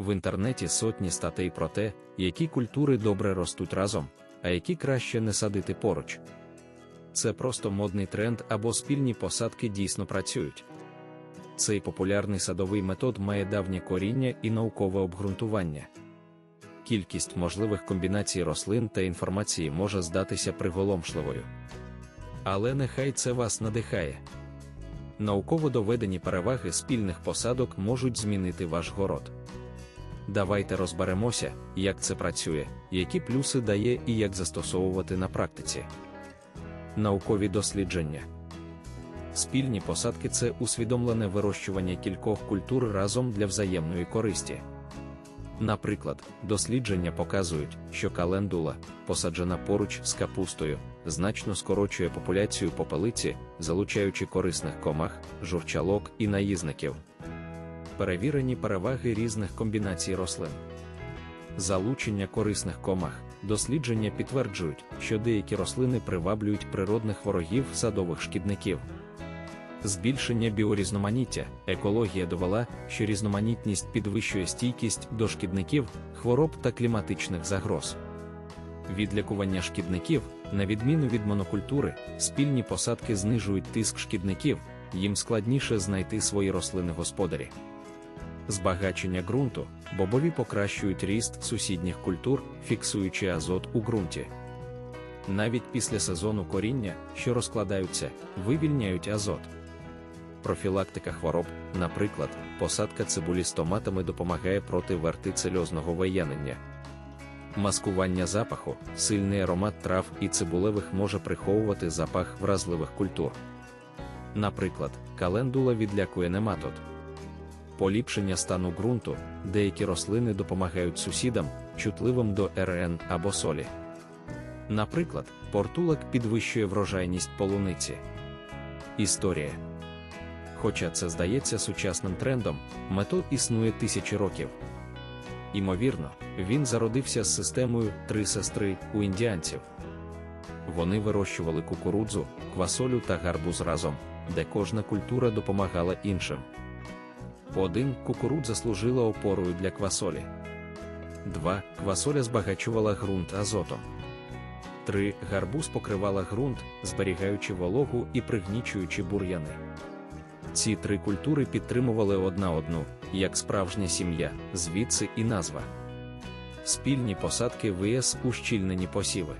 В інтернеті сотні статей про те, які культури добре ростуть разом, а які краще не садити поруч. Це просто модний тренд або спільні посадки дійсно працюють. Цей популярний садовий метод має давнє коріння і наукове обґрунтування. Кількість можливих комбінацій рослин та інформації може здатися приголомшливою. Але нехай це вас надихає. Науково доведені переваги спільних посадок можуть змінити ваш город. Давайте розберемося, як це працює, які плюси дає і як застосовувати на практиці. Наукові дослідження. Спільні посадки це усвідомлене вирощування кількох культур разом для взаємної користі. Наприклад, дослідження показують, що календула, посаджена поруч з капустою, значно скорочує популяцію попелиці, залучаючи корисних комах, журчалок і наїзників. Перевірені переваги різних комбінацій рослин. Залучення корисних комах. Дослідження підтверджують, що деякі рослини приваблюють природних ворогів садових шкідників. Збільшення біорізноманіття. Екологія довела, що різноманітність підвищує стійкість до шкідників, хвороб та кліматичних загроз. Відлікування шкідників, на відміну від монокультури, спільні посадки знижують тиск шкідників, їм складніше знайти свої рослини господарі. Збагачення ґрунту, бобові покращують ріст сусідніх культур, фіксуючи азот у ґрунті. Навіть після сезону коріння, що розкладаються, вивільняють азот. Профілактика хвороб, наприклад, посадка цибулі з томатами допомагає проти вертицельозного виянення. Маскування запаху, сильний аромат трав і цибулевих може приховувати запах вразливих культур. Наприклад, календула відлякує нематод. Поліпшення стану ґрунту, деякі рослини допомагають сусідам, чутливим до РН або солі. Наприклад, портулак підвищує врожайність полуниці. Історія. Хоча це здається сучасним трендом, метод існує тисячі років. Імовірно, він зародився з системою три сестри у індіанців. Вони вирощували кукурудзу, квасолю та гарбуз разом, де кожна культура допомагала іншим. Один кукурудза служила опорою для квасолі. 2. Квасоля збагачувала ґрунт азотом. 3. Гарбуз покривала ґрунт, зберігаючи вологу і пригнічуючи бур'яни. Ці три культури підтримували одна одну, як справжня сім'я, звідси і назва. Спільні посадки ВС ущільнені посіви.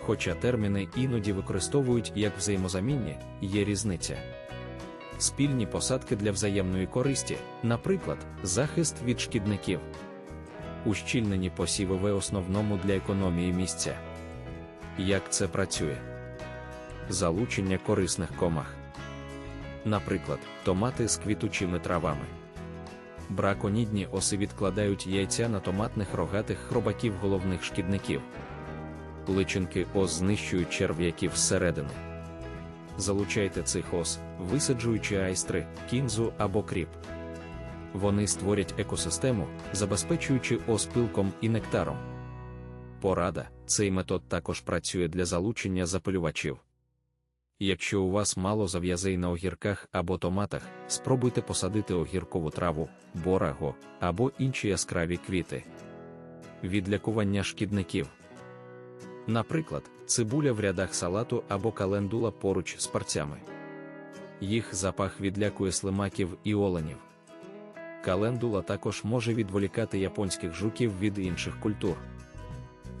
Хоча терміни іноді використовують як взаємозамінні, є різниця. Спільні посадки для взаємної користі, наприклад, захист від шкідників. Ущільнені посіви в основному для економії місця. Як це працює? Залучення корисних комах. Наприклад, томати з квітучими травами. Браконідні оси відкладають яйця на томатних рогатих хробаків головних шкідників. Личинки ос знищують черв'яків зсередини. Залучайте цих ос, висаджуючи айстри, кінзу або кріп. Вони створять екосистему, забезпечуючи ос пилком і нектаром. Порада цей метод також працює для залучення запилювачів. Якщо у вас мало зав'язей на огірках або томатах, спробуйте посадити огіркову траву, бораго або інші яскраві квіти. Відлякування шкідників. Наприклад, цибуля в рядах салату або календула поруч з парцями. Їх запах відлякує слимаків і оленів. Календула також може відволікати японських жуків від інших культур.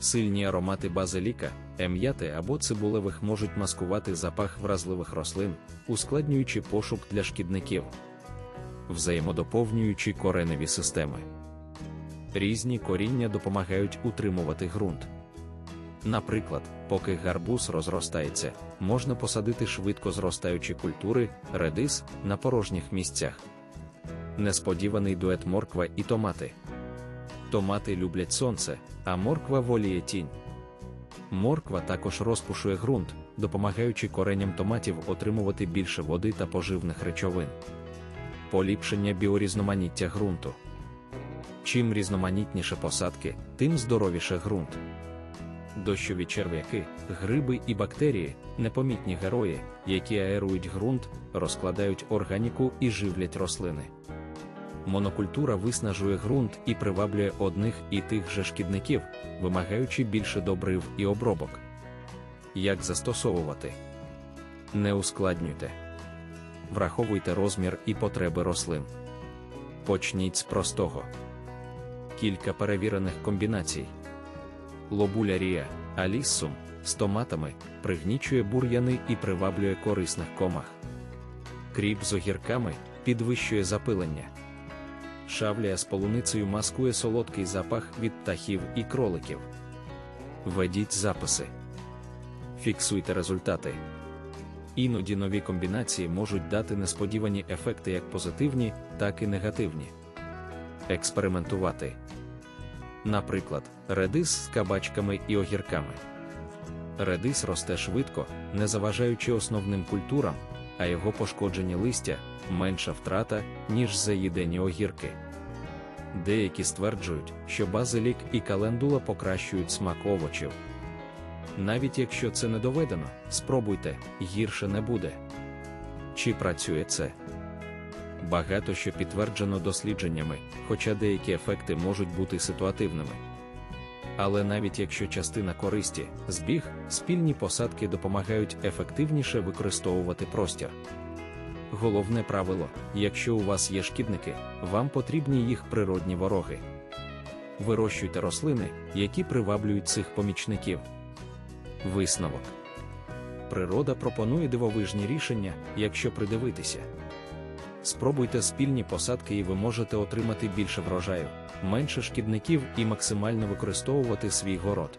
Сильні аромати базиліка, ем'яти або цибулевих можуть маскувати запах вразливих рослин, ускладнюючи пошук для шкідників, взаємодоповнюючи кореневі системи. Різні коріння допомагають утримувати ґрунт. Наприклад, поки гарбуз розростається, можна посадити швидко зростаючі культури, редис на порожніх місцях. Несподіваний дует морква і томати. Томати люблять сонце, а морква воліє тінь. Морква також розпушує ґрунт, допомагаючи кореням томатів отримувати більше води та поживних речовин. Поліпшення біорізноманіття ґрунту. Чим різноманітніше посадки, тим здоровіше ґрунт. Дощові черв'яки, гриби і бактерії непомітні герої, які аерують ґрунт, розкладають органіку і живлять рослини. Монокультура виснажує ґрунт і приваблює одних і тих же шкідників, вимагаючи більше добрив і обробок. Як застосовувати? Не ускладнюйте. Враховуйте розмір і потреби рослин. Почніть з простого. Кілька перевірених комбінацій. Лобулярія, аліссум з томатами пригнічує бур'яни і приваблює корисних комах. Кріп з огірками підвищує запилення. Шавлія з полуницею маскує солодкий запах від птахів і кроликів. Ведіть записи. Фіксуйте результати. Іноді нові комбінації можуть дати несподівані ефекти як позитивні, так і негативні. Експериментувати. Наприклад, редис з кабачками і огірками. Редис росте швидко, не заважаючи основним культурам, а його пошкоджені листя менша втрата, ніж заїдені огірки. Деякі стверджують, що базилік і календула покращують смак овочів. Навіть якщо це не доведено, спробуйте, гірше не буде. Чи працює це? Багато що підтверджено дослідженнями, хоча деякі ефекти можуть бути ситуативними. Але навіть якщо частина користі, збіг, спільні посадки допомагають ефективніше використовувати простір. Головне правило: якщо у вас є шкідники, вам потрібні їх природні вороги. Вирощуйте рослини, які приваблюють цих помічників. Висновок. Природа пропонує дивовижні рішення, якщо придивитися. Спробуйте спільні посадки, і ви можете отримати більше врожаю, менше шкідників і максимально використовувати свій город.